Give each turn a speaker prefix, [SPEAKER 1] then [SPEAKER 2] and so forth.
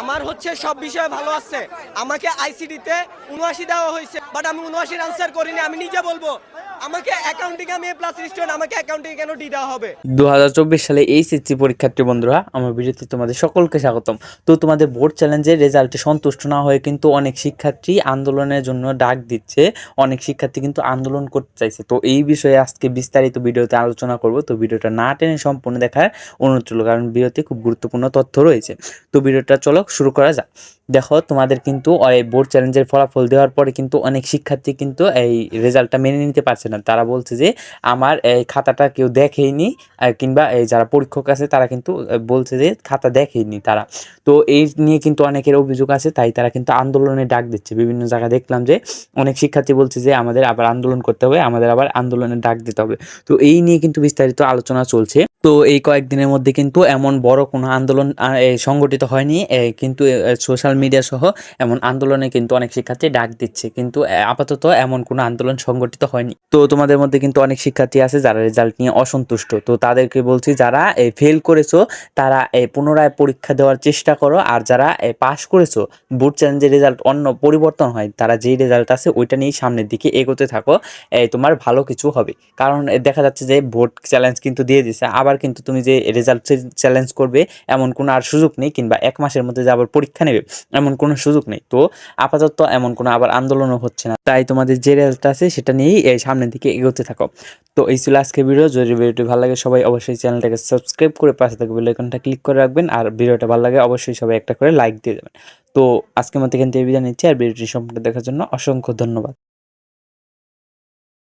[SPEAKER 1] আমার হচ্ছে সব বিষয়ে ভালো আছে। আমাকে আইসিডিতে উনআশি দেওয়া হয়েছে বাট আমি উনআশির আনসার করিনি, আমি নিজে বলব।
[SPEAKER 2] সালে এইচএসসি পরীক্ষার্থী বন্ধুরা, আমার তোমাদের সকলকে স্বাগতম। তো তোমাদের বোর্ড চ্যালেঞ্জের রেজাল্টে সন্তুষ্ট না হয়ে কিন্তু অনেক শিক্ষার্থী আন্দোলনের জন্য ডাক দিচ্ছে, অনেক শিক্ষার্থী কিন্তু আন্দোলন করতে চাইছে। তো এই বিষয়ে আজকে বিস্তারিত ভিডিওতে আলোচনা করব। তো ভিডিওটা না টেনে সম্পূর্ণ দেখার অনুরোধ কারণ ভিডিওতে খুব গুরুত্বপূর্ণ তথ্য রয়েছে। তো ভিডিওটা চলো শুরু করা যাক। দেখো, তোমাদের কিন্তু এই বোর্ড চ্যালেঞ্জের ফলাফল দেওয়ার পরে কিন্তু অনেক শিক্ষার্থী কিন্তু এই রেজাল্টটা মেনে নিতে পারছে না। তারা বলছে যে, আমার এই খাতাটা কেউ দেখেইনি কিংবা এই যারা পরীক্ষক আছে, তারা কিন্তু বলছে যে, খাতা দেখেইনি তারা। তো এই নিয়ে কিন্তু অনেকের অভিযোগ আছে, তাই তারা কিন্তু আন্দোলনে ডাক দিচ্ছে। বিভিন্ন জায়গায় দেখলাম যে, অনেক শিক্ষার্থী বলছে যে, আমাদের আবার আন্দোলন করতে হবে, আমাদের আবার আন্দোলনে ডাক দিতে হবে। তো এই নিয়ে কিন্তু বিস্তারিত আলোচনা চলছে। তো এই কয়েকদিনের মধ্যে কিন্তু এমন বড় কোনো আন্দোলন সংগঠিত হয়নি কিন্তু সোশ্যাল মিডিয়া সহ এমন আন্দোলনে কিন্তু অনেক শিক্ষার্থী ডাক দিচ্ছে। কিন্তু আপাতত এমন কোনো আন্দোলন সংগঠিত হয়নি। তো তোমাদের মধ্যে কিন্তু অনেক শিক্ষার্থী আছে যারা রেজাল্ট নিয়ে অসন্তুষ্ট। তো তাদেরকে বলছি, যারা ফেল করেছ, তারা পুনরায় পরীক্ষা দেওয়ার চেষ্টা করো। আর যারা পাস করেছ বোর্ড চ্যালেঞ্জের রেজাল্ট অন্য পরিবর্তন হয়, তারা যেই রেজাল্ট আছে, ওইটা নিয়েই সামনের দিকে এগোতে থাকো। তোমার ভালো কিছু হবে। কারণ দেখা যাচ্ছে যে বোর্ড চ্যালেঞ্জ কিন্তু দিয়ে দিছে। আবার কিন্তু তুমি যে রেজাল্ট চ্যালেঞ্জ করবে, এমন কোনো আর সুযোগ নেই, কিংবা এক মাসের মধ্যে যে আবার পরীক্ষা নেবে। এমন কোনো সুযোগ নেই। তো আপাতত এমন কোনো আবার আন্দোলনও হচ্ছে না। তাই তোমাদের যে রেজাল্ট আছে সেটা নিয়েই এই সামনের দিকে এগোতে থাকো। তো এই ছিল আজকে ভিডিও। যদি ভিডিওটি ভালো লাগে সবাই অবশ্যই চ্যানেলটাকে সাবস্ক্রাইব করে পাশে থাকবে বেলাইকনটা ক্লিক করে রাখবেন। আর ভিডিওটা ভালো লাগে অবশ্যই সবাই একটা করে লাইক দিয়ে দেবেন। তো আজকে মতো এখান থেকে বিদায় নিচ্ছি। আর ভিডিওটি সম্পর্কে দেখার জন্য অসংখ্য ধন্যবাদ।